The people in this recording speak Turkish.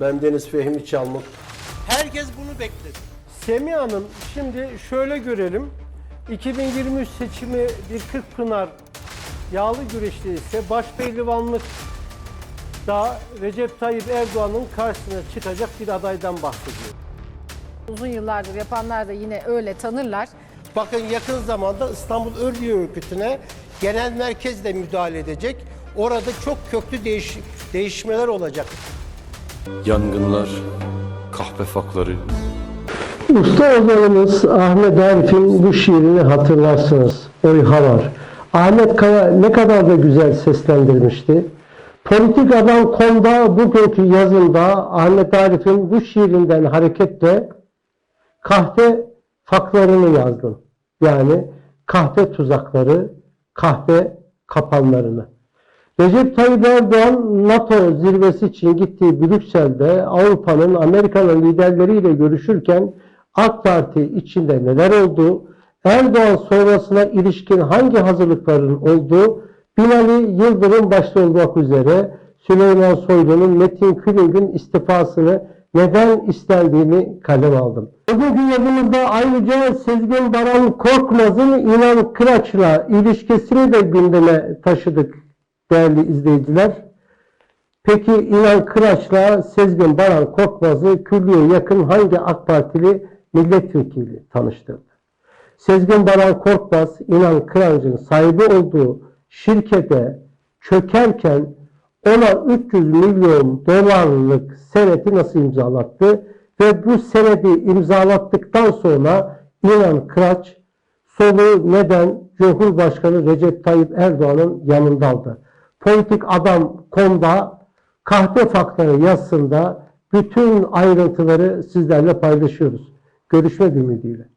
Ben Deniz Fehmi Çalmuk. Herkes bunu bekledi. Semih Hanım şimdi şöyle görelim. 2023 seçimi bir Kırkpınar yağlı güreşte ise başpehlivanlık da Recep Tayyip Erdoğan'ın karşısına çıkacak bir adaydan bahsediyor. Uzun yıllardır yapanlar da yine öyle tanırlar. Bakın yakın zamanda İstanbul Örgütü Örgütü'ne genel merkez de müdahale edecek. Orada çok köklü değiş değişmeler olacak. Yangınlar, kahpe fakları, Usta ozanımız Ahmet Arif'in bu şiirini hatırlarsınız. Oyha var. Ahmet Kaya ne kadar da güzel seslendirmişti. Politik adam konuda bugünkü yazında Ahmet Arif'in bu şiirinden hareketle kahve faklarını yazdım. Yani kahve tuzakları, kahve kapanlarını. Recep Tayyip Erdoğan NATO zirvesi için gittiği Brüksel'de Avrupa'nın Amerika'nın liderleriyle görüşürken AK Parti içinde neler oldu, Erdoğan sonrasına ilişkin hangi hazırlıkların olduğu, Binali Yıldırım başta olmak üzere Süleyman Soylu'nun Metin Külüng'ün istifasını neden istendiğini kalem aldım. Bugünkü yazımızda ayrıca Sezgin Baran Korkmaz'ın İnan Kıraç'la ilişkisini de gündeme taşıdık değerli izleyiciler. Peki İnan Kıraç'la Sezgin Baran Korkmaz'ı küllüye yakın hangi AK Partili milletvekili tanıştırdı? Sezgin Baran Korkmaz, İnan Kıraç'ın sahibi olduğu şirkete çökerken ona 300 milyon dolarlık seneti nasıl imzalattı? Ve bu senedi imzalattıktan sonra İnan Kıraç solu neden Cumhurbaşkanı Recep Tayyip Erdoğan'ın yanındaydı. Politik adam konuda kahve fakları yazısında bütün ayrıntıları sizlerle paylaşıyoruz. Görüşmek ümidiyle.